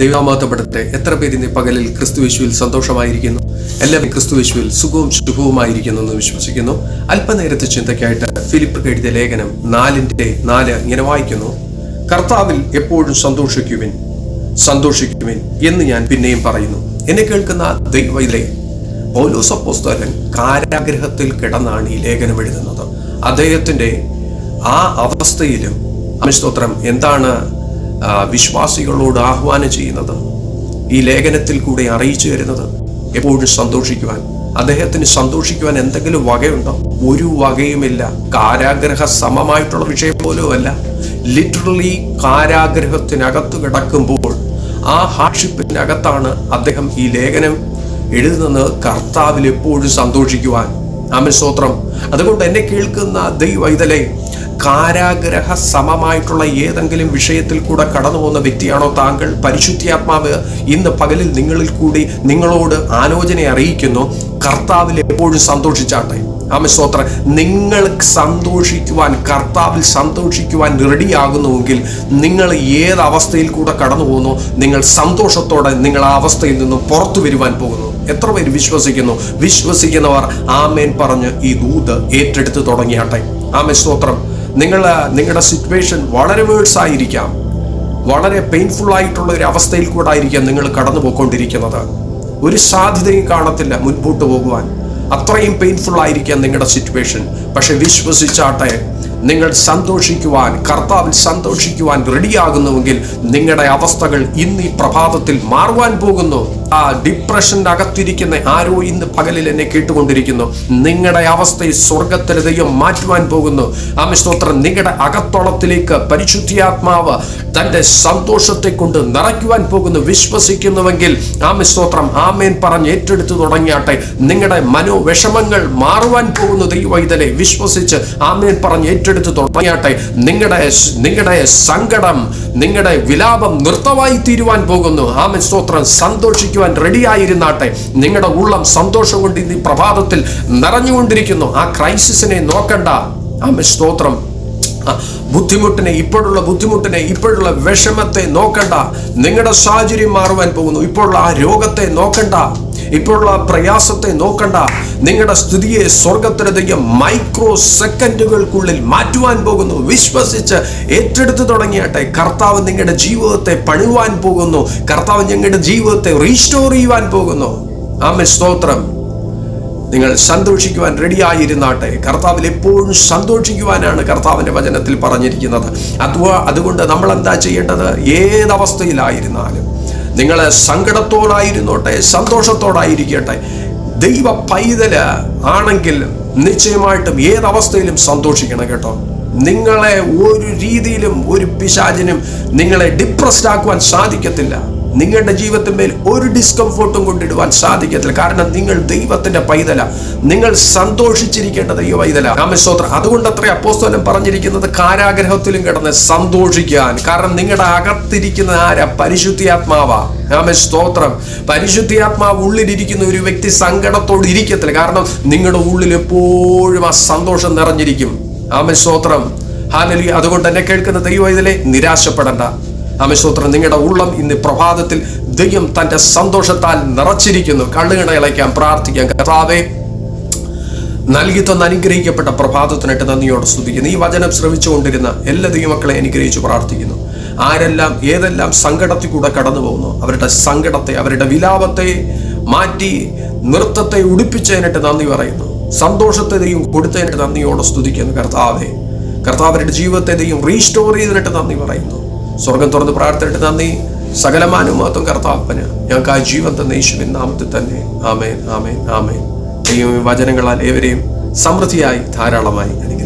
ദൈവമാത്തപ്പെടട്ടെ എത്ര പേര് ഇന്ന് പകലിൽ ക്രിസ്തുവിശുവിൽ സന്തോഷമായിരിക്കുന്നു? എല്ലാവരും ക്രിസ്തുവിശുവിൽ സുഖവും ശുഭവുമായിരിക്കുന്നു എന്ന് വിശ്വസിക്കുന്നു. അല്പനേരത്തെ ചിന്തയ്ക്കായിട്ട് ഫിലിപ്പ് എഴുതിയ ലേഖനം നാലിന്റെ നാല് ഇങ്ങനെ വായിക്കുന്നു. കർത്താവിൽ എപ്പോഴും സന്തോഷിക്കുവിൻ സന്തോഷിക്കുവിൻ എന്ന് ഞാൻ പിന്നെയും പറയുന്നു. എന്നെ കേൾക്കുന്ന ദൈവയിലെ പൗലോസ് കാരാഗ്രഹത്തിൽ കിടന്നാണ് ഈ ലേഖനം എഴുതുന്നത്. അദ്ദേഹത്തിന്റെ ആ അവസ്ഥയിലും അമിസ്തോത്രം എന്താണ് വിശ്വാസികളോട് ആഹ്വാനം ചെയ്യുന്നത് ഈ ലേഖനത്തിൽ കൂടെ അറിയിച്ചു തരുന്നത് എപ്പോഴും സന്തോഷിക്കുവാൻ അദ്ദേഹത്തിന് സന്തോഷിക്കുവാൻ എന്തെങ്കിലും വകയുണ്ടോ? ഒരു വകയുമില്ല. കാരാഗ്രഹ സമമായിട്ടുള്ള വിഷയം പോലുമല്ല ലിറ്ററലി കാരാഗ്രഹത്തിനകത്ത് കിടക്കുമ്പോൾ ആ ഹാർഷിപ്പിനകത്താണ് അദ്ദേഹം ഈ ലേഖനം എഴുതുന്നത്. കർത്താവിൽ എപ്പോഴും സന്തോഷിക്കുവാൻ. ആമൻ. സ്തോത്രം. അതുകൊണ്ട് എന്നെ കേൾക്കുന്ന ദൈവൈതലെ കാരാഗ്രഹ സമമായിട്ടുള്ള ഏതെങ്കിലും വിഷയത്തിൽ കൂടെ കടന്നു പോകുന്ന വ്യക്തിയാണോ താങ്കൾ? പരിശുദ്ധാത്മാവ് ഇന്ന് പകലിൽ നിങ്ങളിൽ കൂടി നിങ്ങളോട് ആലോചന അറിയിക്കുന്നു. കർത്താവിൽ എപ്പോഴും സന്തോഷിച്ചാട്ടെ. ആമ സ്തോത്രം നിങ്ങൾ സന്തോഷിക്കുവാൻ കർത്താവിൽ സന്തോഷിക്കുവാൻ റെഡിയാകുന്നുവെങ്കിൽ നിങ്ങൾ ഏത് അവസ്ഥയിൽ കൂടെ കടന്നു പോകുന്നു? നിങ്ങൾ സന്തോഷത്തോടെ നിങ്ങൾ ആ അവസ്ഥയിൽ നിന്നും പുറത്തു വരുവാൻ പോകുന്നു. എത്ര പേര് വിശ്വസിക്കുന്നു? വിശ്വസിക്കുന്നവർ ആമേൻ പറഞ്ഞ് ഈ ദൂത് ഏറ്റെടുത്ത് തുടങ്ങിയാട്ടെ. ആമേ സ്തോത്രം നിങ്ങൾ നിങ്ങളുടെ സിറ്റുവേഷൻ വളരെ വേഴ്സ് ആയിരിക്കാം. വളരെ പെയിൻഫുൾ ആയിട്ടുള്ള ഒരു അവസ്ഥയിൽ കൂടെ ആയിരിക്കാം നിങ്ങൾ കടന്നു പോയിക്കൊണ്ടിരിക്കുന്നത്. ഒരു സാധ്യതയും കാണത്തില്ല മുൻപോട്ട് പോകുവാൻ. അത്രയും പെയിൻഫുൾ ആയിരിക്കാം നിങ്ങളുടെ സിറ്റുവേഷൻ പക്ഷെ വിശ്വസിച്ചാട്ടെ നിങ്ങൾ സന്തോഷിക്കുവാൻ കർത്താവിൽ സന്തോഷിക്കുവാൻ റെഡിയാകുന്നുവെങ്കിൽ നിങ്ങളുടെ അവസ്ഥകൾ ഇന്ന് ഈ പ്രഭാതത്തിൽ മാറുവാൻ പോകുന്നു. ആ ഡിപ്രഷന്റെ അകത്തിരിക്കുന്ന ആരോ ഇന്ന് പകലിൽ എന്നെ കേട്ടുകൊണ്ടിരിക്കുന്നു. നിങ്ങളുടെ അവസ്ഥയെ സ്വർഗത്തിലെ ദൈവം മാറ്റുവാൻ പോകുന്നു. ആമസ്തോത്രം നിങ്ങളുടെ അകത്തോളത്തിലേക്ക് പരിശുദ്ധിയാത്മാവ് തന്റെ സന്തോഷത്തെ കൊണ്ട് നിറയ്ക്കുവാൻ പോകുന്നു. വിശ്വസിക്കുന്നുവെങ്കിൽ ആമിസ്തോത്രം ആമേൻ പറഞ്ഞ് ഏറ്റെടുത്തു തുടങ്ങിയാട്ടെ. നിങ്ങളുടെ മനോവിഷമങ്ങൾ മാറുവാൻ പോകുന്നു ദൈവൈതലെ വിശ്വസിച്ച് ആമേൻ പറഞ്ഞ് ഏറ്റെടുത്ത് തുടങ്ങിയാട്ടെ. നിങ്ങളുടെ നിങ്ങളുടെ സങ്കടം നിങ്ങളുടെ വിലാപം നൃത്തമായി തീരുവാൻ പോകുന്നു. ആമൻ. സ്തോത്രം. സന്തോഷിക്കുവാൻ റെഡിയായിരുന്നാട്ടെ നിങ്ങളുടെ ഉള്ളം സന്തോഷം കൊണ്ട് ഇന്ന് പ്രഭാതത്തിൽ നിറഞ്ഞുകൊണ്ടിരിക്കുന്നു. ആ ക്രൈസിസിനെ നോക്കണ്ട. ആമൻ. സ്തോത്രം. ബുദ്ധിമുട്ടിനെ ഇപ്പോഴുള്ള ബുദ്ധിമുട്ടിനെ ഇപ്പോഴുള്ള വിഷമത്തെ നോക്കണ്ട. നിങ്ങളുടെ സാഹചര്യം മാറുവാൻ പോകുന്നു. ഇപ്പോഴുള്ള ആ രോഗത്തെ നോക്കണ്ട. ഇപ്പോഴുള്ള പ്രയാസത്തെ നോക്കണ്ട. നിങ്ങളുടെ സ്ഥിതിയെ സ്വർഗത്തിന് ദൈവം മൈക്രോ സെക്കൻഡുകൾക്കുള്ളിൽ മാറ്റുവാൻ പോകുന്നു. വിശ്വസിച്ച് ഏറ്റെടുത്ത് തുടങ്ങിയാട്ടെ. കർത്താവ് നിങ്ങളുടെ ജീവിതത്തെ പണിവാൻ പോകുന്നു. കർത്താവ് ഞങ്ങളുടെ ജീവിതത്തെ റീസ്റ്റോർ ചെയ്യുവാൻ പോകുന്നു. ആമേ സ്തോത്രം. നിങ്ങൾ സന്തോഷിക്കുവാൻ റെഡിയായിരുന്നാട്ടെ. കർത്താവിൽ എപ്പോഴും സന്തോഷിക്കുവാനാണ് കർത്താവിന്റെ വചനത്തിൽ പറഞ്ഞിരിക്കുന്നത്. അതുകൊണ്ട് നമ്മൾ എന്താ ചെയ്യേണ്ടത്? ഏതവസ്ഥയിലായിരുന്നാലും. നിങ്ങൾ സങ്കടത്തോടായിരുന്നോട്ടെ സന്തോഷത്തോടായിരിക്കട്ടെ. ദൈവ പൈതൽ ആണെങ്കിൽ നിശ്ചയമായിട്ടും ഏതവസ്ഥയിലും സന്തോഷിക്കണം കേട്ടോ. നിങ്ങളെ ഒരു രീതിയിലും ഒരു പിശാചിനും നിങ്ങളെ ഡിപ്രസ്ഡ് ആക്കുവാൻ സാധിക്കത്തില്ല. നിങ്ങളുടെ ജീവിതത്തിന്മേൽ ഒരു ഡിസ്കംഫോർട്ടും കൊണ്ടിടുവാൻ സാധിക്കത്തില്ല. കാരണം നിങ്ങൾ ദൈവത്തിന്റെ പൈതല. നിങ്ങൾ സന്തോഷിച്ചിരിക്കേണ്ട ദൈവ പൈതല. രാമസ്തോത്രം അതുകൊണ്ട് അത്ര അപ്പോസ്തോലം പറഞ്ഞിരിക്കുന്നത് കാരാഗ്രഹത്തിലും കിടന്ന് സന്തോഷിക്കാൻ. കാരണം നിങ്ങളുടെ അകത്തിരിക്കുന്ന ആരാ? പരിശുദ്ധിയാത്മാവാ രാമ സ്തോത്രം. പരിശുദ്ധിയാത്മാവ് ഉള്ളിലിരിക്കുന്ന ഒരു വ്യക്തി സങ്കടത്തോട് ഇരിക്കത്തില്ല. കാരണം നിങ്ങളുടെ ഉള്ളിൽ എപ്പോഴും ആ സന്തോഷം നിറഞ്ഞിരിക്കും. ആമ സ്തോത്രം. ഹാലലി അതുകൊണ്ട് എന്നെ കേൾക്കുന്ന ദൈവം ഇതിലെ നിരാശപ്പെടണ്ട. അമസ്തോത്രം നിങ്ങളുടെ ഉള്ളം ഇന്ന് പ്രഭാതത്തിൽ ദൈവം തന്റെ സന്തോഷത്താൽ നിറച്ചിരിക്കുന്നു. കണ്ണുകട ഇളയ്ക്കാൻ പ്രാർത്ഥിക്കാം കർത്താവേ നൽകി തന്ന അനുഗ്രഹിക്കപ്പെട്ട പ്രഭാതത്തിനായിട്ട് നന്ദിയോടെ സ്തുതിക്കുന്നു. ഈ വചനം ശ്രമിച്ചുകൊണ്ടിരുന്ന എല്ലാ ദൈവമക്കളെ അനുഗ്രഹിച്ച് പ്രാർത്ഥിക്കുന്നു. ആരെല്ലാം ഏതെല്ലാം സങ്കടത്തിൽ കൂടെ കടന്നു പോകുന്നു അവരുടെ സങ്കടത്തെ അവരുടെ വിലാപത്തെ മാറ്റി നൃത്തത്തെ ഉടുപ്പിച്ചതിനായിട്ട് നന്ദി പറയുന്നു. സന്തോഷത്തെ ദൈവം കൊടുത്തതിനായിട്ട് നന്ദിയോടെ സ്തുതിക്കുന്നു കർത്താവെ. കർത്താവരുടെ ജീവിതത്തെ ദൈവം റീസ്റ്റോർ ചെയ്തതിനായിട്ട് നന്ദി പറയുന്നു. സ്വർഗം തുറന്ന് പ്രാർത്ഥനയിട്ട് നന്ദി. സകലമാനുമാത്വം കർത്താപ്പന് ഞങ്ങൾക്ക് ആ ജീവൻ തന്ന യേശുവിൻ നാമത്തിൽ തന്നെ. ആമേൻ ആമേൻ ആമേൻ. ദൈവം വചനങ്ങളാൽ ഏവരെയും സമൃദ്ധിയായി ധാരാളമായി അനുഗ്രഹിക്കും